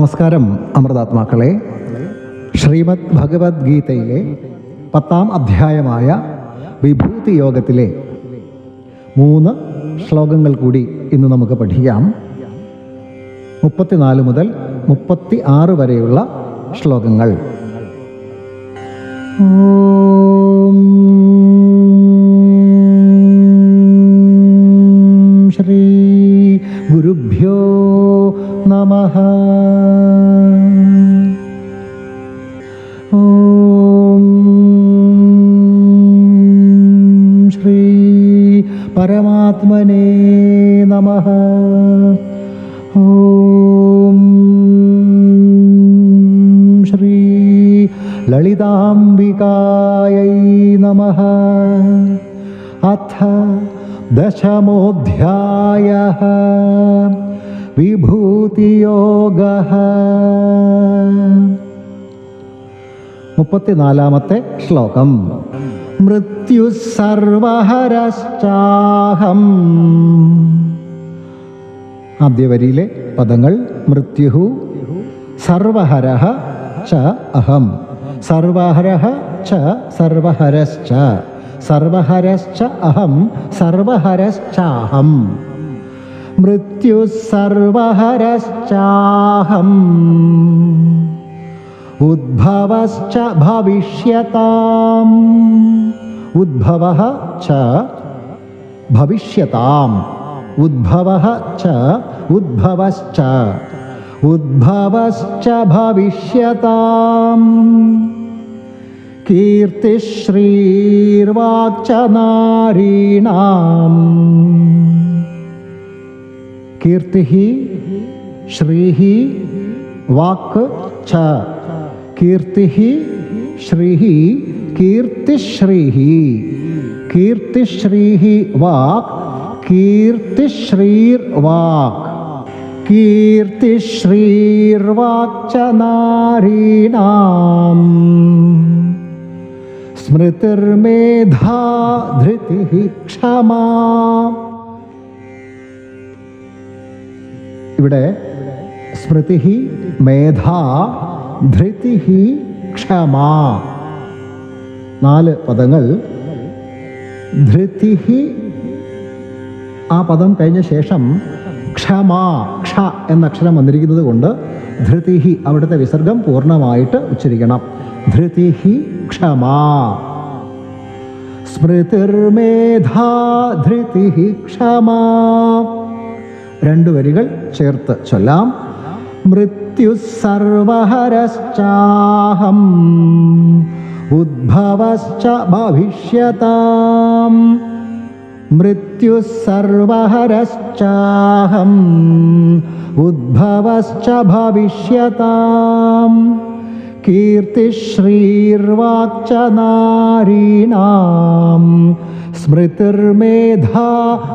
നമസ്കാരം അമൃതാത്മാക്കളെ. ശ്രീമദ് ഭഗവത്ഗീതയിലെ പത്താം അധ്യായമായ വിഭൂതി യോഗത്തിലെ മൂന്ന് ശ്ലോകങ്ങൾ കൂടി ഇന്ന് നമുക്ക് പഠിക്കാം. മുപ്പത്തിനാല് മുതൽ മുപ്പത്തി ആറ് വരെയുള്ള ശ്ലോകങ്ങൾ. ശ്രീ ഗുരുഭ്യോ നമ ലളിതാംബികായൈ നമ. അഥ ദശമോധ്യായ. വിഭൂതിയോഗ. മുപ്പത്തിനാലാമത്തെ ശ്ലോകം. മൃത്യുസർവഹരശ്ചാഹം ആദ്യ വരിയിലെ പദങ്ങൾ മൃത്യു സർവഹര ച അഹം. സർവഹരഃ ച സർവഹരശ്ച സർവഹരശ്ച അഹം സർവഹരശ്ചാഹം മൃത്യു സർവഹരശ്ചാഹം ഉദ്ഭവശ്ച ഭവിഷ്യതാം ഉദ്ഭവः ച ഭവിഷ്യതാം ഉദ്ഭവः ച ഉദ്ഭവശ്ച ഉദ്ഭവശ്ച ഭവിഷ്യതാം കീർത്തിശ്രീർവാക്ച നാരീണാം കീർത്തി ശ്രീ വാക്ക് ച കീർത്തി ശ്രീ കീർത്തിശ്രീ കീർത്തിശ്രീ വാക് കീർത്തിശ്രീർ വാക് കീർത്തിശ്രീർവാക്ച നാരീണാം धृतिः क्षमा ഇവിടെ സ്മൃതി മേധ ധൃതി ക്ഷമ. നാല് പദങ്ങൾ. ധൃതി ആ പദം കഴിഞ്ഞ ശേഷം ക്ഷമ ക്ഷ എന്ന അക്ഷരം വന്നിരിക്കുന്നത് കൊണ്ട് ധൃതിഹി അവിടുത്തെ വിസർഗം പൂർണമായിട്ട് ഉച്ചരിക്കണം. ധൃതിഹി ക്ഷമാ. സ്മൃതിർമേധാ ധൃതിഹി ക്ഷമാ. രണ്ടു വരികൾ ചേർത്ത് ചൊല്ലാം. മൃത്യു സർവഹരശ്ചാഹം ഉദ്ഭവശ്ച ഭവിഷ്യതാം. मृत्युः सर्वहरश्चाहम् उद्भवश्च भविष्यताम् कीर्तिश्रीर्वाक्च नारीणा स्मृतिर्मेधा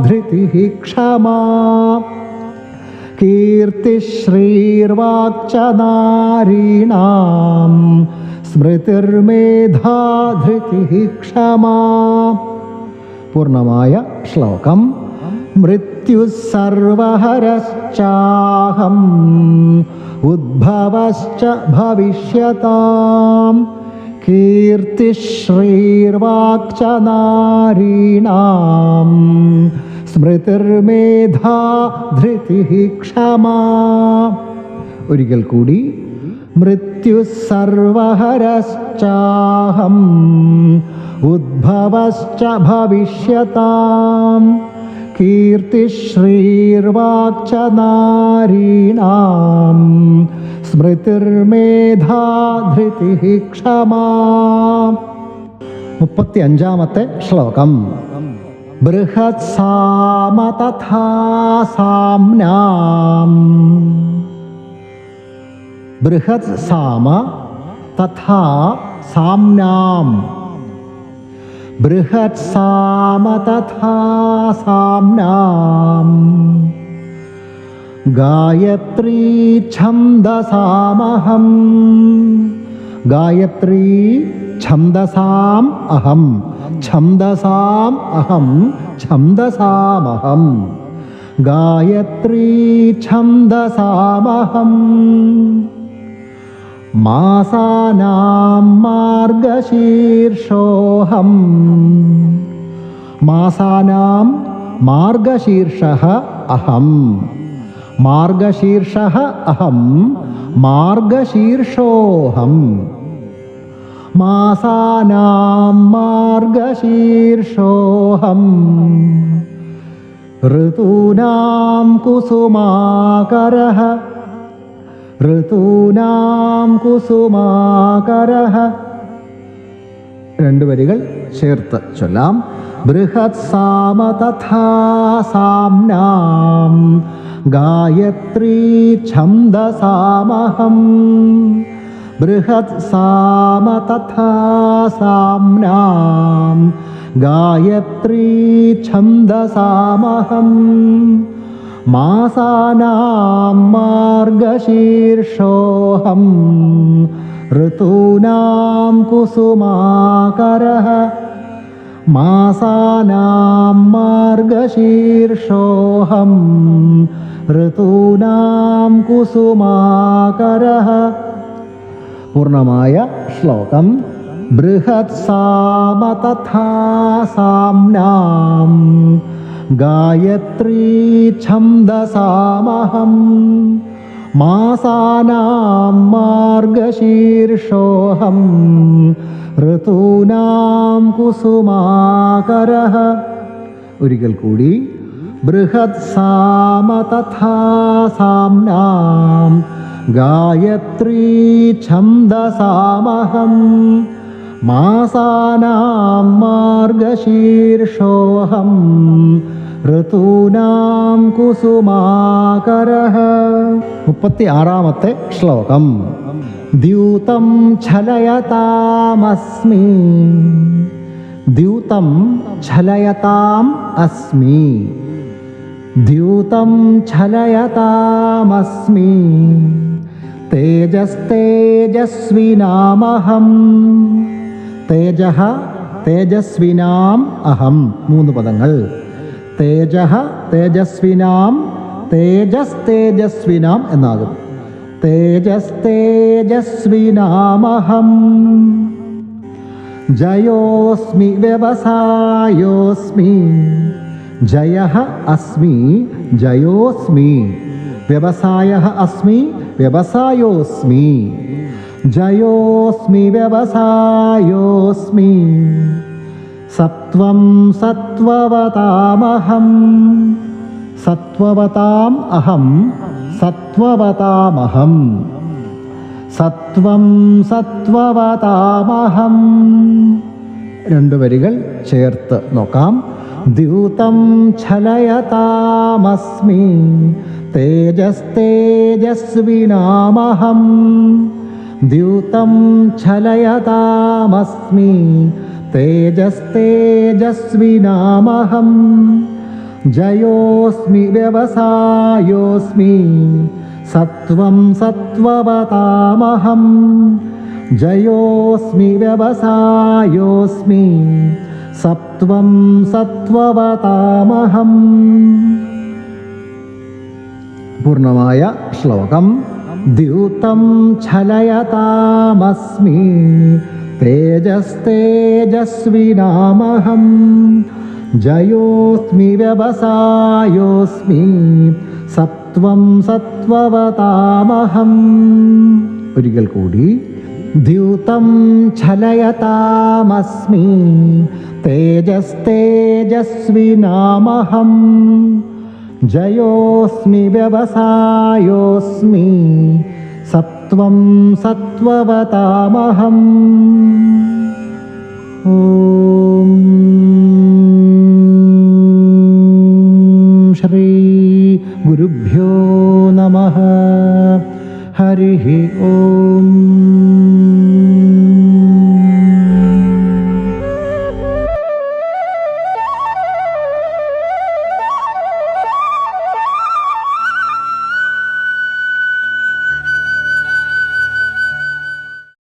धृतिः क्षमा। कीर्तिश्रीर्वाक्च नारीणां स्मृतिर्मेधा धृतिः क्षमा। പൂർണമായ ശ്ലോകം. മൃത്യു സർവഹരശ്ചാഹം ഉദ്ഭവശ്ച ഭവിഷ്യതാം. കീർത്തിശ്രീർവാക്ച നാരീണാം സ്മൃതിർമേധാ ധൃതി ക്ഷമാ. ഒരിക്കൽ കൂടി മൃത്യു സർവഹരശ്ചാഹം ഉദ്ഭവശ്ച ഭവിഷ്യതാം. കീർത്തിശ്രീർവാക്ച നാരീണാം സ്മൃതിർമേധാ ധൃതി ക്ഷമാ. മുപ്പത്തി അഞ്ചാമത്തെ ശ്ലോകം. ബൃഹത്സാമ തഥാ സാമ്നാം ബൃഹത് സാമ തഥാ സാമ്നാം ബൃഹത് സാമ തഥാ സാമ്നാം. ഗായത്രീ ഛന്ദസാമഹം. ഗായത്രീ ഛന്ദസാം അഹം. ഛന്ദസാം അഹം. ഛന്ദസാമഹം. ഗായത്രീ ഛന്ദസാമഹം. മാസാനാം മാർഗശീർഷോഹം. മാസാനാം മാർഗശീർഷ അഹം. മാർഗശീർഷ അഹം മാർഗശീർഷോഹം. മാസാനാം മാർഗശീർഷോഹം. ഋതൂനാം കുസുമാകരഃ ഋതൂനാം കുസുമാകരഃ രണ്ട് വരികൾ ചേർത്ത് ചൊല്ലാം. ബൃഹത് സാമ തഥാ സാംനാം ഗായത്രീ ഛന്ദസാമഹം ബൃഹത് സാമ തഥാ സാംനാം ഗായത്രീ ഛന്ദസാമഹം മാസാനാം മാർഗശീർഷോഹം. ഋതൂനാം കുസുമാകരഃ. മാസാനാം മാർഗശീർഷോഹം. ഋതൂനാം കുസുമാകരഃ. പൂർണമായ ശ്ലോകം. ബൃഹത് സാമ തഥാ സാംനാം ഗായത്രീ ഛന്ദസാമഹം മാസാനാം മാർഗശീർഷോഹം ഋതൂനാം കുസുമാകരഃ. ഒരിക്കൽ കൂടി ബൃഹത് സാമ തഥാസാംനാം ഗായത്രീ ഛന്ദസാമഹം മാസാനാം മാർഗശീർഷോഹം ഋതൂനാം കുസുമാകരഃ. മുപ്പത്തി ആറാമത്തെ ശ്ലോകം. ദ്യൂതം ഛലയതാമസ്മി. ദ്യൂതം ഛലയതാം അസ്മി. ദ്യൂതം ഛലയതാമസ്മി. തേജസ്തേജസ്വിനാമഹം. തേജ തേജസ്വിനാം അഹം. മൂന്ന് പദങ്ങൾ. തേജ തേജസ്വിനാം തേജസ് തേജസ്വിനാം എന്നാകും തേജസ്തേജസ്വിനാമഹം. ജയോസ്മി വ്യവസായോസ്മി. ജയ അസ്മി ജയോസ്മി. വ്യവസായ അസ്മി വ്യവസായോസ്മി. ജയോസ്മി വ്യവസായോസ്മി. സത്വം സത്വവതാമഹം. സത്വവതാം അഹം സത്വവതാമഹം. സത്വം സത്വവതാമഹം. രണ്ട് വരികൾ ചേർത്ത് നോക്കാം. ദ്യൂതം ഛലയതാമസ്മി തേജസ്തേജസ്വിനാമഹം. ദ്യൂതം ഛലയതാമസ്മി तेजस्तेजस्विनामहं जयोऽस्मि व्यवसायोऽस्मि सत्त्वं सत्त्ववतामहं जयोऽस्मि व्यवसायोऽस्मि सत्त्वं सत्त्ववतामहम्। पूर्णमाय श्लोकं द्यूतं छलयतामस्मि। തേജസ്തേജസ്വിനാമഹം. ജയോസ്മി വ്യവസായോസ്മി സത്വം സത്വവതാമഹം. ഒരിക്കൽ കൂടി. ദ്യൂതം ഛലയതാമസ്മി തേജസ്തേജസ്വിനാമഹം. ജയോസ്മി വ്യവസായോസ്മി त्वं सत्त्ववतामहम्। ॐ श्रीगुरुभ्यो नमः। हरिः ॐ